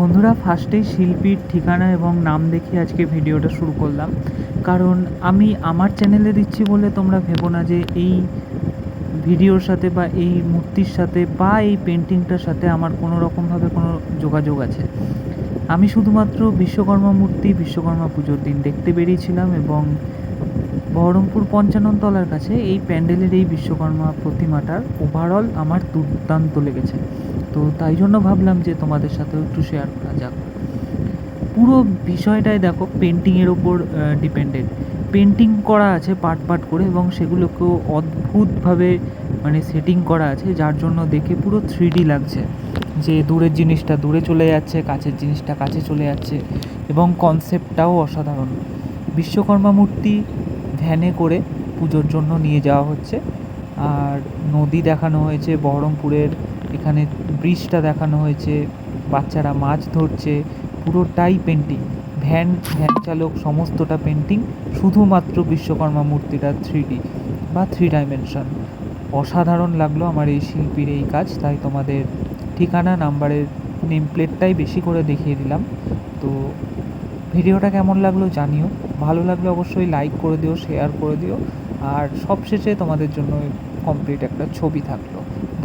বন্ধুরা, ফার্স্টেই শিল্পীর ঠিকানা এবং নাম দেখিয়ে আজকে ভিডিওটা শুরু করলাম। কারণ আমি আমার চ্যানেলে দিচ্ছি বলে তোমরা ভেবো না যে এই ভিডিওর সাথে বা এই মূর্তির সাথে বা এই পেন্টিংটার সাথে আমার কোনো রকমভাবে কোনো যোগাযোগ আছে। আমি শুধুমাত্র বিশ্বকর্মা মূর্তি, বিশ্বকর্মা পুজোর দিন দেখতে বেরিয়েছিলাম এবং বহরমপুর পঞ্চানন তলার কাছে এই প্যান্ডেলের এই বিশ্বকর্মা প্রতিমাটার ওভারঅল আমার দুর্দান্ত লেগেছে। তো তাই জন্য ভাবলাম যে তোমাদের সাথেও একটু শেয়ার করা যাক। পুরো বিষয়টাই দেখো পেন্টিংয়ের ওপর ডিপেন্ডেড পেন্টিং করা আছে পার্ট পার্ট করে এবং সেগুলোকেও অদ্ভুতভাবে মানে সেটিং করা আছে, যার জন্য দেখে পুরো থ্রি লাগছে। যে দূরের জিনিসটা দূরে চলে যাচ্ছে, কাছের জিনিসটা কাছে চলে যাচ্ছে এবং কনসেপ্টটাও অসাধারণ। বিশ্বকর্মা মূর্তি ভ্যানে করে পুজোর জন্য নিয়ে যাওয়া হচ্ছে। আর নদী দেখানো হয়েছে বহরমপুরের এখানে ব্রিজটা দেখানো হয়েছে, বাচ্চারা মাছ ধরছে, পুরোটাই পেন্টিং ভ্যান ভ্যান চালক, সমস্তটা পেন্টিং শুধুমাত্র বিশ্বকর্মা মূর্তিটা থ্রি ডি বা থ্রি ডাইমেনশন অসাধারণ লাগল আমার এই শিল্পীর এই কাজ, তাই তোমাদের ঠিকানা, নাম্বারের নেম প্লেটটাই বেশি করে দেখিয়ে দিলাম। তো ভিডিওটা কেমন লাগল জানিও, ভালো লাগলে অবশ্যই লাইক করে দিও শেয়ার করে দিও, আর সবশেষে তোমাদের জন্য কমপ্লিট একটা ছবি থাকল।